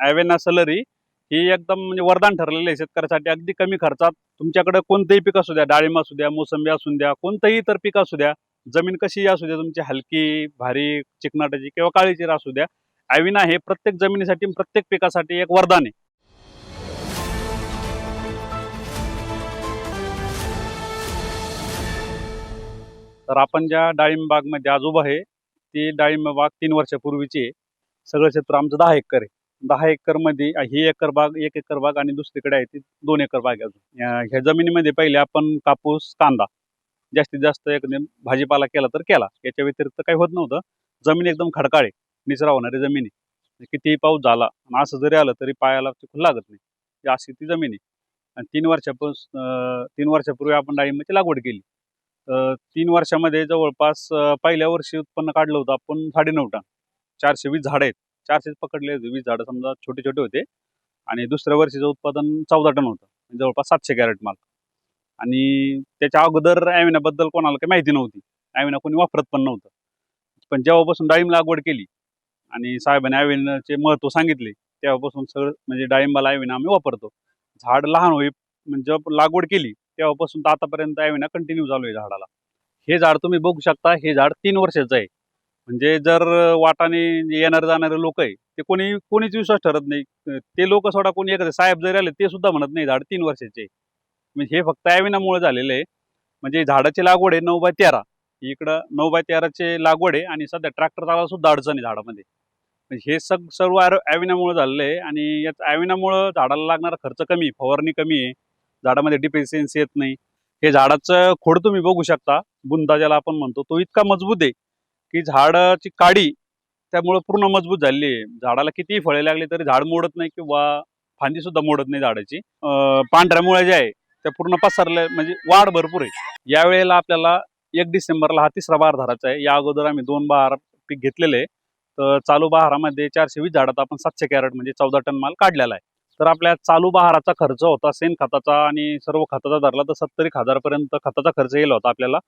ॲवेना salary ही एकदम म्हणजे वरदान ठरलेलं आहे शेतकऱ्यासाठी. अगदी कमी खर्चात तुमच्याकडे कोणतंही पीक असू द्या डाळिंब असू द्या मोसंबी असू द्या कोणतंही इतर पीक असू द्या जमीन कशी असू द्या तुमची हलकी भारी चिकनाटाची किंवा काळीचीर असू द्या ॲविना हे प्रत्येक जमिनीसाठी प्रत्येक पिकासाठी एक वरदान आहे. तर आपण ज्या डाळिंब बागमध्ये आज उभं आहे ती डाळिंब बाग तीन वर्षापूर्वीची आहे. सगळं क्षेत्र आमचं दहा एकर आहे. दहा एकरमध्ये ही एकर बाग एक एकर बाग आणि दुसरीकडे आहे ती दोन एकर बाग अजून. या- ह्या जमिनीमध्ये पहिले आपण कापूस कांदा जास्तीत जास्त एकदम भाजीपाला केला तर केला. याच्या व्यतिरिक्त काही होत नव्हतं. जमीन एकदम खडकाळ आहे. निचरा होणारी जमीन आहे. म्हणजे कितीही पाऊस झाला आणि असं जरी आलं तरी पायाला चुकून लागत नाही. अशी ती जमीन आहे. आणि तीन वर्षापासून तीन वर्षापूर्वी आपण डाळिंबाची लागवड केली. तर तीन वर्षामध्ये जवळपास पहिल्या वर्षी उत्पन्न काढलं होतं आपण साडेनऊ टन. चारशे वीस झाडं आहेत. चारशेच पकडले होते वीस झाडं समजा छोटे छोटे होते. आणि दुसऱ्या वर्षीचं उत्पादन चौदा टन होतं म्हणजे जवळपास सातशे कॅरेट माल. आणि त्याच्या अगोदर ॲविनाबद्दल कोणाला काही माहिती नव्हती. ॲविना कोणी वापरत पण नव्हतं. पण जेव्हापासून डाळिंब लागवड केली आणि साहेबांनी ॲविनाचे महत्त्व सांगितले तेव्हापासून सगळं म्हणजे डाळिंबाला ॲविना आम्ही वापरतो. झाड लहान होई म्हणजे लागवड केली तेव्हापासून तर आतापर्यंत ॲविना कंटिन्यू चालू आहे झाडाला. हे झाड तुम्ही बघू शकता हे झाड तीन वर्षाचं आहे. म्हणजे जर वाटाने येणारे जाणारे लोक आहे ते कोणी कोणीच विश्वास ठरत नाही. ते लोक सोडा कोणी एखादे साहेब जरी आले ते सुद्धा म्हणत नाही झाड तीन वर्षाचे म्हणजे हे फक्त ॲविनामुळे झालेलं आहे. म्हणजे झाडाची लागवड आहे नऊ बाय तेरा. इकडं नऊ बाय तेराचे लागवड आहे आणि सध्या ट्रॅक्टर चालायला सुद्धा अडचण आहे झाडामध्ये. म्हणजे हे सग सर्व ॲविनामुळे झालेलं आहे आणि याच ॲविनामुळं झाडाला लागणारा खर्च कमी आहे, फवारणी कमी आहे. झाडामध्ये डिफिशियन्सी येत नाही. हे झाडाचं खोड तुम्ही बघू शकता. बुंदा ज्याला आपण म्हणतो तो इतका मजबूत आहे. की झाडाची काडी त्यामुळं पूर्ण मजबूत झालेली आहे. झाडाला कितीही फळे लागली तरी झाड मोडत नाही किंवा फांदी सुद्धा मोडत नाही झाडाची. पांढऱ्या मुळ्या जे आहे त्या पूर्ण पसरल्या म्हणजे वाढ भरपूर आहे. यावेळेला आपल्याला एक डिसेंबरला हा तिसरा बहार धरायचा आहे. या अगोदर आम्ही दोन बहार पीक घेतलेले तर चालू बहारामध्ये चारशे वीस झाडात आपण सातशे कॅरेट म्हणजे चौदा टन माल काढलेला आहे. तर आपल्या चालू बहाराचा खर्च होता सेन खताचा आणि सर्व खताचा धरला तर सत्तरी हजारपर्यंत खताचा खर्च येईल होता आपल्याला.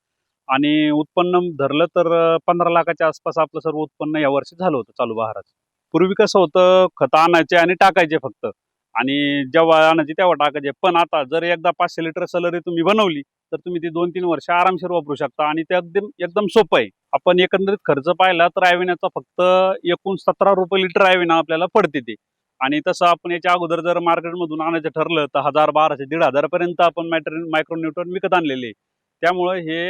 आणि उत्पन्न धरलं तर पंधरा लाखाच्या आसपास आपलं सर्व उत्पन्न या वर्षी झालं होतं चालू बहाराचं पूर्वी कसं होतं खतं आणायचे आणि टाकायचे फक्त. आणि जेव्हा आणायचे तेव्हा टाकायचे. पण आता जर एकदा पाचशे लिटर सलरी तुम्ही बनवली तर तुम्ही ती दोन तीन वर्ष आरामशीर वापरू शकता. आणि ते एकदम एकदम सोपं आहे. आपण एकंदरीत खर्च पाहिला तर ॲविनाचा फक्त एकूण सतरा रुपये लिटर आयविना आपल्याला पडते ते. आणि तसं आपण याच्या अगोदर जर मार्केटमधून आणायचं ठरलं तर हजार बाराशे दीड हजारपर्यंत आपण मॅटर मायक्रोन्यूट्रॉन विकत आणलेले. आहे. त्यामुळं हे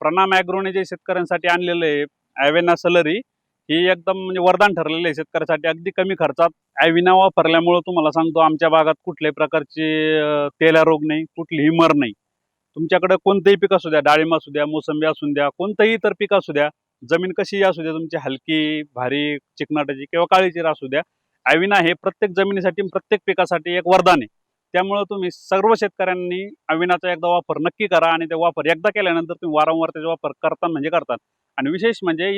प्रणाम ॲग्रोने जे शेतकऱ्यांसाठी आणलेलं आहे ॲवेना सलरी ही एकदम म्हणजे वरदान ठरलेलं आहे शेतकऱ्यासाठी. अगदी कमी खर्चात ॲविना वापरल्यामुळं तुम्हाला सांगतो आमच्या भागात कुठल्याही प्रकारचे तेला रोग नाही कुठलीही मर नाही. तुमच्याकडे कोणतंही पीक असू द्या डाळिंब असू द्या मोसंबी असू द्या कोणतंही इतर पीक असू द्या जमीन कशीही असू द्या तुमची हलकी भारी चिकनाटाची किंवा काळीचीर असू द्या ॲविना हे प्रत्येक जमिनीसाठी प्रत्येक पिकासाठी एक वरदान आहे. त्यामुळं तुम्ही सर्व शेतकऱ्यांनी अविनाचा एकदा वापर नक्की करा आणि ते वापर एकदा केल्यानंतर तुम्ही वारंवार त्याचा वापर करता म्हणजे करतात. आणि विशेष म्हणजे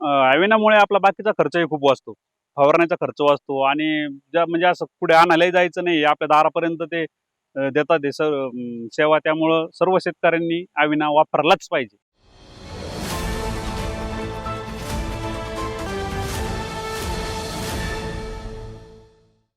अविनामुळे आपला बाकीचा खर्चही खूप वाचतो. फवारण्याचा खर्च वाचतो आणि ज्या म्हणजे असं पुढे आणायलाही जायचं नाही. आपल्या दारापर्यंत ते देतात हे सेवा. त्यामुळं सर्व शेतकऱ्यांनी अविना वापरलाच पाहिजे.